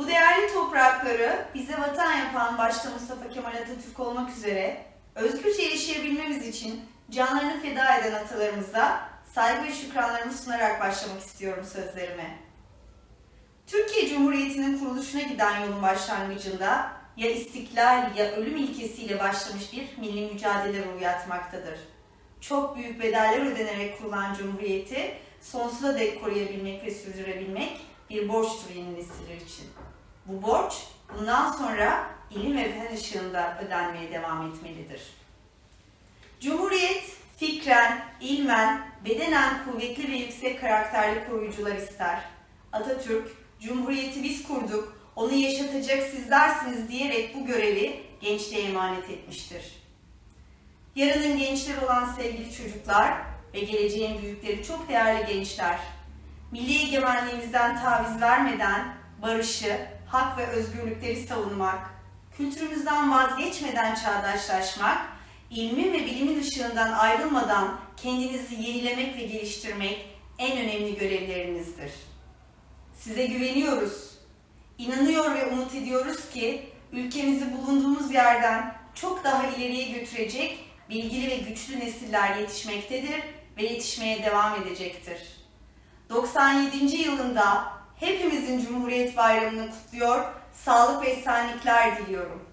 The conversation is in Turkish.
Bu değerli toprakları bize vatan yapan başta Mustafa Kemal Atatürk olmak üzere özgürce yaşayabilmemiz için canlarını feda eden atalarımıza saygı ve şükranlarımı sunarak başlamak istiyorum sözlerime. Türkiye Cumhuriyeti'nin kuruluşuna giden yolun başlangıcında ya istiklal ya ölüm ilkesiyle başlamış bir milli mücadele ruhu yatmaktadır. Çok büyük bedeller ödenerek kurulan Cumhuriyeti sonsuza dek koruyabilmek ve sürdürebilmek bir borçtur yeni nesiller için. Bu borç bundan sonra ilim ve fen ışığında ödenmeye devam etmelidir. Cumhuriyet fikren, ilmen, bedenen kuvvetli ve yüksek karakterli koruyucular ister. Atatürk, Cumhuriyeti biz kurduk, onu yaşatacak sizlersiniz diyerek bu görevi gençliğe emanet etmiştir. Yarının gençleri olan sevgili çocuklar ve geleceğin büyükleri çok değerli gençler. Milli egemenliğimizden taviz vermeden barışı, hak ve özgürlükleri savunmak, kültürümüzden vazgeçmeden çağdaşlaşmak, ilmin ve bilimin ışığından ayrılmadan kendinizi yenilemek ve geliştirmek en önemli görevlerinizdir. Size güveniyoruz. İnanıyor ve umut ediyoruz ki ülkemizi bulunduğumuz yerden çok daha ileriye götürecek bilgili ve güçlü nesiller yetişmektedir ve yetişmeye devam edecektir. 97. yılında hepimizin Cumhuriyet Bayramı'nı kutluyor, sağlık ve esenlikler diliyorum.